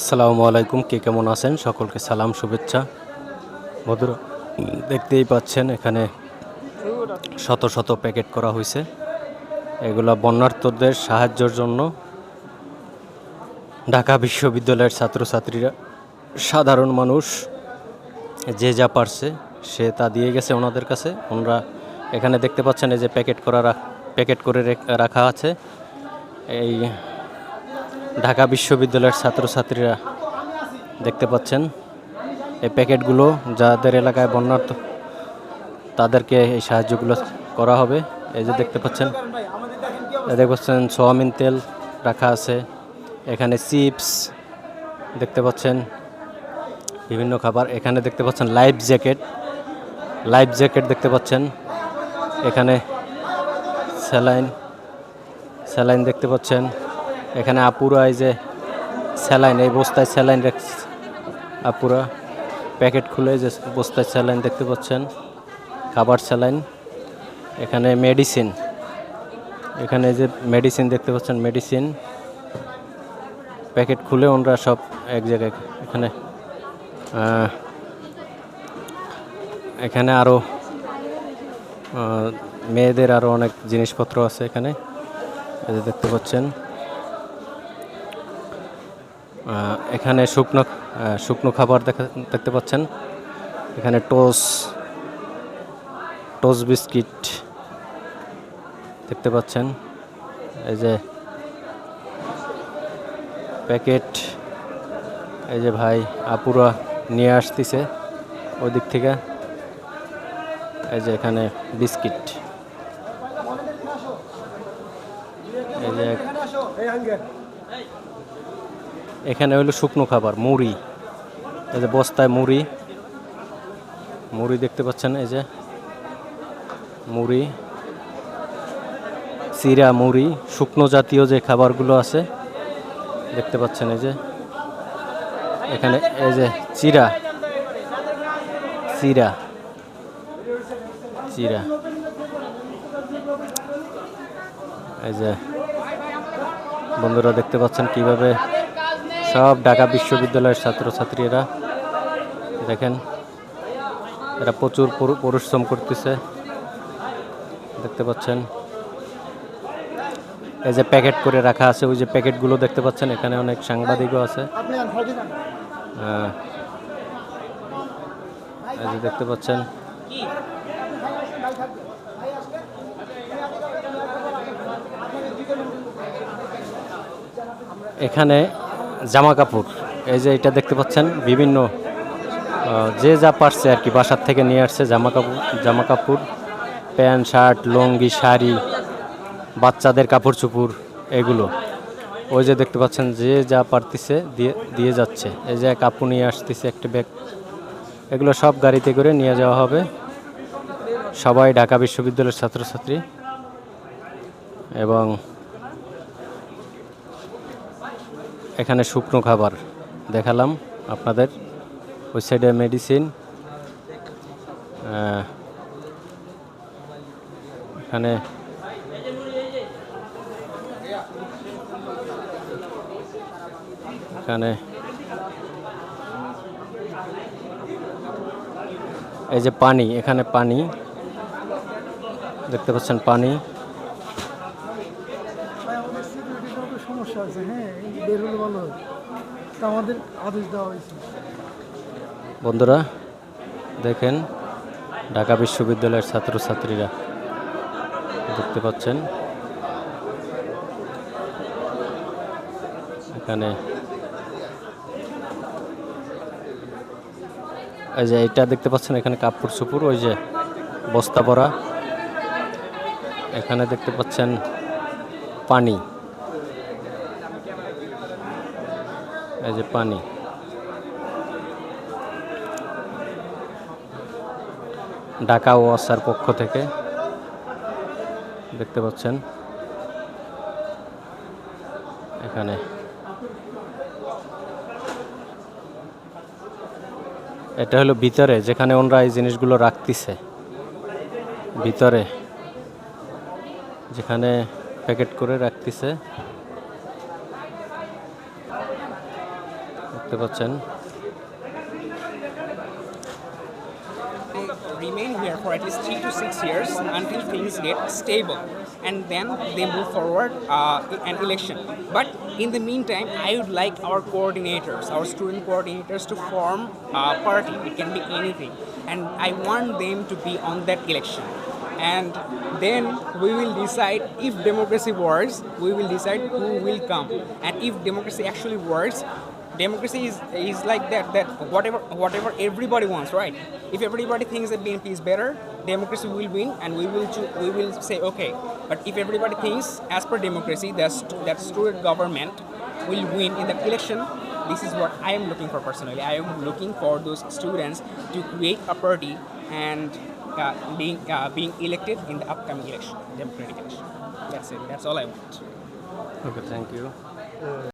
আসসালামু আলাইকুম, কে কেমন আছেন? সকলকে সালাম, শুভেচ্ছা। বন্ধুরা, দেখতেই পাচ্ছেন, এখানে শত শত প্যাকেট করা হয়েছে। এগুলা বন্যার্থদের সাহায্যের জন্য ঢাকা বিশ্ববিদ্যালয়ের ছাত্রছাত্রীরা সাধারণ মানুষ যে যা পারছে, সে তা দিয়ে গেছে ওনাদের কাছে। ওনারা এখানে দেখতে পাচ্ছেন, এই যে প্যাকেট করা প্যাকেট করে রাখা আছে। এই ঢাকা বিশ্ববিদ্যালয়ের ছাত্রছাত্রীরা দেখতে পাচ্ছেন এই প্যাকেটগুলো যাদের এলাকায় বন্যার্থ, তাদেরকে এই সাহায্যগুলো করা হবে। এই যে দেখতে পাচ্ছেন দেখতে পাচ্ছেন সোয়াবিন তেল রাখা আছে। এখানে চিপস দেখতে পাচ্ছেন, বিভিন্ন খাবার। এখানে দেখতে পাচ্ছেন লাইফ জ্যাকেট লাইফ জ্যাকেট দেখতে পাচ্ছেন। এখানে স্যালাইন স্যালাইন দেখতে পাচ্ছেন। এখানে আপুরা এই যে স্যালাইন, এই বস্তায় স্যালাইন রাখছে আপুরা। প্যাকেট খুলে যে বস্তায় স্যালাইন দেখতে পাচ্ছেন, খাবার স্যালাইন। এখানে মেডিসিন, এখানে যে মেডিসিন দেখতে পাচ্ছেন, মেডিসিন। প্যাকেট খুলে ওনারা সব এক জায়গায় এখানে এখানে আরও মেয়েদের আরও অনেক জিনিসপত্র আছে এখানে। দেখতে পাচ্ছেন এখানে শুকনো শুকনো খাবার দেখা, দেখতে পাচ্ছেন। এখানে টোস টোস বিস্কিট দেখতে পাচ্ছেন। এই যে প্যাকেট, এই যে ভাই আপুরা নিয়ে আসতেছে ওই দিক থেকে। এই যে এখানে বিস্কিট। এই যে এখানে হলো শুকনো খাবার, মুড়ি। এই যে বস্তায় মুড়ি। মুড়ি দেখতে পাচ্ছেন, এই যে মুড়ি। চিরা মুড়ি, শুকনো জাতীয় যে খাবারগুলো আছে, দেখতে পাচ্ছেন, এই যে এখানে, এই যে চিরা। চিরা। চিরা। এই যে বন্ধুরা দেখতে পাচ্ছেন কীভাবে সব ঢাকা বিশ্ববিদ্যালয়ের ছাত্রছাত্রীরা, দেখেন, এরা প্রচুর পরিশ্রম করতেছে। দেখতে পাচ্ছেন, এই যে প্যাকেট করে রাখা আছে, ওই যে প্যাকেটগুলো দেখতে পাচ্ছেন, এখানে অনেক সাংবাদিকও আছে। এই যে দেখতে পাচ্ছেন, এখানে জামা কাপড়, এই যে এটা দেখতে পাচ্ছেন, বিভিন্ন যে যা পারছে আর কি, বাসার থেকে নিয়ে আসছে জামা কাপড় জামা কাপড়, প্যান্ট, শার্ট, লুঙ্গি, শাড়ি, বাচ্চাদের কাপড় চুপুর এগুলো। ওই যে দেখতে পাচ্ছেন, যে যা পারতেছে দিয়ে দিয়ে যাচ্ছে। এই যে কাপড় নিয়ে আসতেছে একটা ব্যাগ। এগুলো সব গাড়িতে করে নিয়ে যাওয়া হবে। সবাই ঢাকা বিশ্ববিদ্যালয়ের ছাত্রছাত্রী। এবং এখানে শুকনো খাবার দেখালাম আপনাদের। ওই সাইডে মেডিসিন এখানে এখানে এই যে পানি, এখানে পানি, দেখতে পাচ্ছেন পানি ভাই, আমাদের সিকিউরিটির একটু সমস্যা আছে হ্যাঁ বের হলে ভালো তা আমাদের আদেশ দেওয়া হয়েছে। বন্ধুরা, দেখেন, ঢাকা বিশ্ববিদ্যালয়ের ছাত্রছাত্রীরা দেখতে পাচ্ছেন। এখানে এই যে এটা দেখতে পাচ্ছেন, এখানে কাপড় চুপুর ওই যে বস্তা ভরা। এখানে দেখতে পাচ্ছেন পানি। এই যে পানি। ঢাকা ওয়াসার পক্ষ থেকে দেখতে পাচ্ছেন। এখানে। এটা হলো ভিতরে, যেখানে ওনরা এই জিনিসগুলো রাখতেছে। ভিতরে। যেখানে প্যাকেট করে রাখতেছে। দেখতে পাচ্ছেন They remain here for at least three to six years until things get stable, and then they move forward uh, an election. But in the meantime, I would like our coordinators, our student coordinators, to form a party. It can be anything, and I want them to be on that election. And then we will decide if democracy works. We will decide who will come, and if democracy actually works, democracy is, is like that, that whatever, whatever everybody wants, right? If everybody thinks that BNP is better, democracy will win and we will, cho- we will say, okay. But if everybody thinks, as per democracy, that, st- that student government will win in the election, this is what I am looking for personally. I am looking for those students to create a party and uh, being, uh, being elected in the upcoming election, democratic election. That's it. That's all I want. Okay, thank you.